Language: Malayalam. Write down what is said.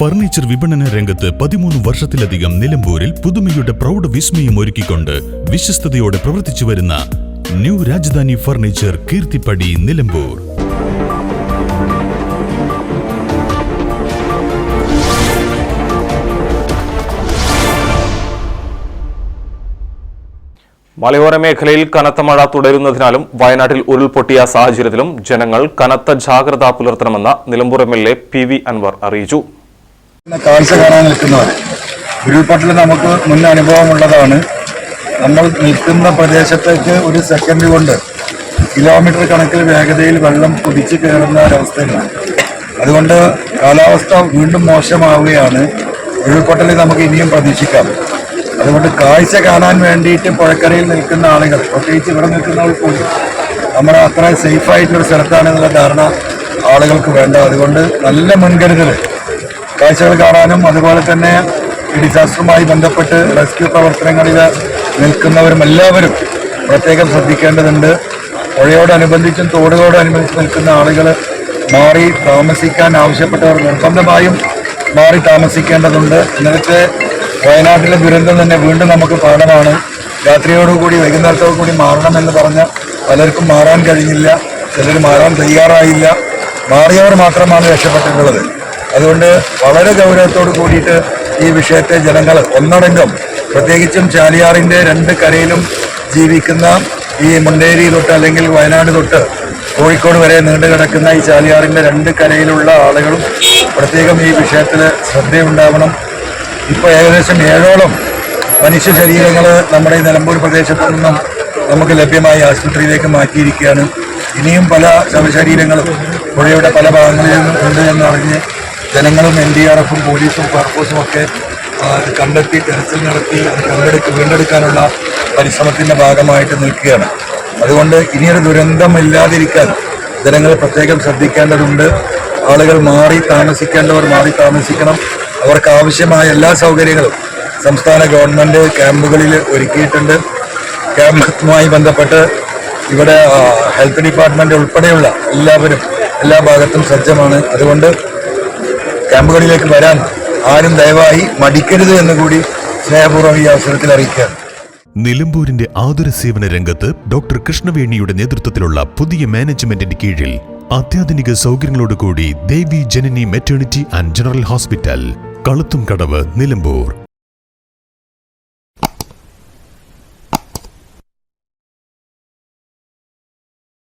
ഫർണിച്ചർ വിപണന രംഗത്ത് പതിമൂന്ന് വർഷത്തിലധികം നിലമ്പൂരിൽ പുതുമയുടെ പ്രൗഢ വിസ്മയം ഒരുക്കിക്കൊണ്ട് വിശ്വസ്തയോടെ പ്രവർത്തിച്ചു വരുന്ന ന്യൂ രാജധാനി ഫർണിച്ചർ കീർത്തിപ്പടി നിലമ്പൂർ. മലയോര മേഖലയിൽ കനത്ത മഴ തുടരുന്നതിനാലും വയനാട്ടിൽ ഉരുൾപൊട്ടിയ സാഹചര്യത്തിലും ജനങ്ങൾ കനത്ത ജാഗ്രത പുലർത്തണമെന്ന് Nilambur M L A P V Anvar അറിയിച്ചു. കാഴ്ച കാണാൻ നിൽക്കുന്നവർ. ഉരുൾപൊട്ടൽ നമുക്ക് മുൻ അനുഭവമുള്ളതാണ്. നമ്മൾ നിൽക്കുന്ന പ്രദേശത്തേക്ക് ഒരു സെക്കൻഡ് കൊണ്ട് കിലോമീറ്റർ കണക്കിൽ വേഗതയിൽ വെള്ളം കുതിച്ചു കയറുന്ന ഒരവസ്ഥയാണ് അതുകൊണ്ട് കാലാവസ്ഥ വീണ്ടും മോശമാവുകയാണ്. ഉരുൾപൊട്ടൽ നമുക്ക് ഇനിയും പ്രതീക്ഷിക്കാം. അതുകൊണ്ട് കാഴ്ച കാണാൻ വേണ്ടിയിട്ട് പുഴക്കരയിൽ നിൽക്കുന്ന ആളുകൾ പ്രത്യേകിച്ച് ഇവിടെ നിൽക്കുന്നവർ കൂടി നമ്മൾ അത്ര സേഫ് ആയിട്ടുള്ള സ്ഥലത്താണെന്നുള്ള ധാരണ ആളുകൾക്ക് വേണ്ട. അതുകൊണ്ട് നല്ല മുൻകരുതൽ കാഴ്ചകൾ കാണാനും അതുപോലെ തന്നെ ഡിസാസ്റ്ററുമായി ബന്ധപ്പെട്ട് റെസ്ക്യൂ പ്രവർത്തനങ്ങളിൽ നിൽക്കുന്നവരും എല്ലാവരും പ്രത്യേകം ശ്രദ്ധിക്കേണ്ടതുണ്ട്. പുഴയോടനുബന്ധിച്ചും തോടുകളോടനുബന്ധിച്ച് നിൽക്കുന്ന ആളുകൾ മാറി താമസിക്കാൻ ആവശ്യപ്പെട്ടവർ നിർബന്ധമായും മാറി താമസിക്കേണ്ടതുണ്ട്. ഇന്നലത്തെ വയനാട്ടിലെ ദുരന്തം തന്നെ വീണ്ടും നമുക്ക് പാഠമാണ്. രാത്രിയോടുകൂടി വൈകുന്നേരത്തോടു കൂടി മാറണമെന്ന് പറഞ്ഞ പലർക്കും മാറാൻ കഴിഞ്ഞില്ല ചിലർ മാറാൻ തയ്യാറായില്ല. മാറിയവർ മാത്രമാണ് രക്ഷപ്പെട്ടിട്ടുള്ളത്. അതുകൊണ്ട് വളരെ ഗൗരവത്തോട് കൂടിയിട്ട് ഈ വിഷയത്തെ ജനങ്ങൾ ഒന്നടങ്കം പ്രത്യേകിച്ചും ചാലിയാറിന്റെ രണ്ട് കരയിലും ജീവിക്കുന്ന ഈ മുണ്ടേരി തൊട്ട് അല്ലെങ്കിൽ വയനാട് തൊട്ട് കോഴിക്കോട് വരെ നീണ്ടു കിടക്കുന്ന ഈ ചാലിയാറിന്റെ രണ്ട് കരയിലുള്ള ആളുകളും പ്രത്യേകം ഈ വിഷയത്തിൽ ശ്രദ്ധയുണ്ടാവണം. ഇപ്പോൾ ഏകദേശം ഏഴോളം മനുഷ്യ ശരീരങ്ങൾ നമ്മുടെ ഈ നിലമ്പൂർ പ്രദേശത്തു നിന്നും നമുക്ക് ലഭ്യമായി ആശുപത്രിയിലേക്ക് മാറ്റിയിരിക്കുകയാണ്. ഇനിയും പല ശവശരീരങ്ങളും പുഴയുടെ പല ഭാഗങ്ങളിൽ നിന്നും ഉണ്ട് എന്നറിഞ്ഞ് ജനങ്ങളും എൻ ഡി ആർ എഫും പോലീസും ഫയർഫോഴ്സും ഒക്കെ അത് കണ്ടെത്തി തെരച്ചിൽ നടത്തി അത് കണ്ടെടുക്ക് വീണ്ടെടുക്കാനുള്ള പരിശ്രമത്തിന്റെ ഭാഗമായിട്ട് നിൽക്കുകയാണ്. അതുകൊണ്ട് ഇനിയൊരു ദുരന്തം ഇല്ലാതിരിക്കാൻ ജനങ്ങൾ പ്രത്യേകം ശ്രദ്ധിക്കേണ്ടതുണ്ട്. ആളുകൾ മാറി താമസിക്കേണ്ടവർ മാറി താമസിക്കണം. അവർക്ക് ആവശ്യമായ എല്ലാ സൗകര്യങ്ങളും സംസ്ഥാന ഗവൺമെന്റ് ക്യാമ്പുകളിൽ ഒരുക്കിയിട്ടുണ്ട്. ക്യാമ്പുമായി ബന്ധപ്പെട്ട് ഇവിടെ ഹെൽത്ത് ഡിപ്പാർട്ട്മെന്റ് ഉൾപ്പെടെയുള്ള എല്ലാവരും എല്ലാ ഭാഗത്തും സജ്ജമാണ്. അതുകൊണ്ട് ക്യാമ്പുകളിലേക്ക് വരാൻ ആരും ദയവായി മടിക്കരുത് എന്ന് കൂടി സ്നേഹപൂർവം ഈ അവസരത്തിൽ അറിയിക്കുകയാണ് നിലമ്പൂരിന്റെ ആതുര സേവന രംഗത്ത് ഡോക്ടർ കൃഷ്ണവേണിയുടെ നേതൃത്വത്തിലുള്ള പുതിയ മാനേജ്മെന്റിന്റെ കീഴിൽ അത്യാധുനിക സൗകര്യങ്ങളോടുകൂടി Devi Janani maternity and general hospital Kaluthum Kadavu Nilambur.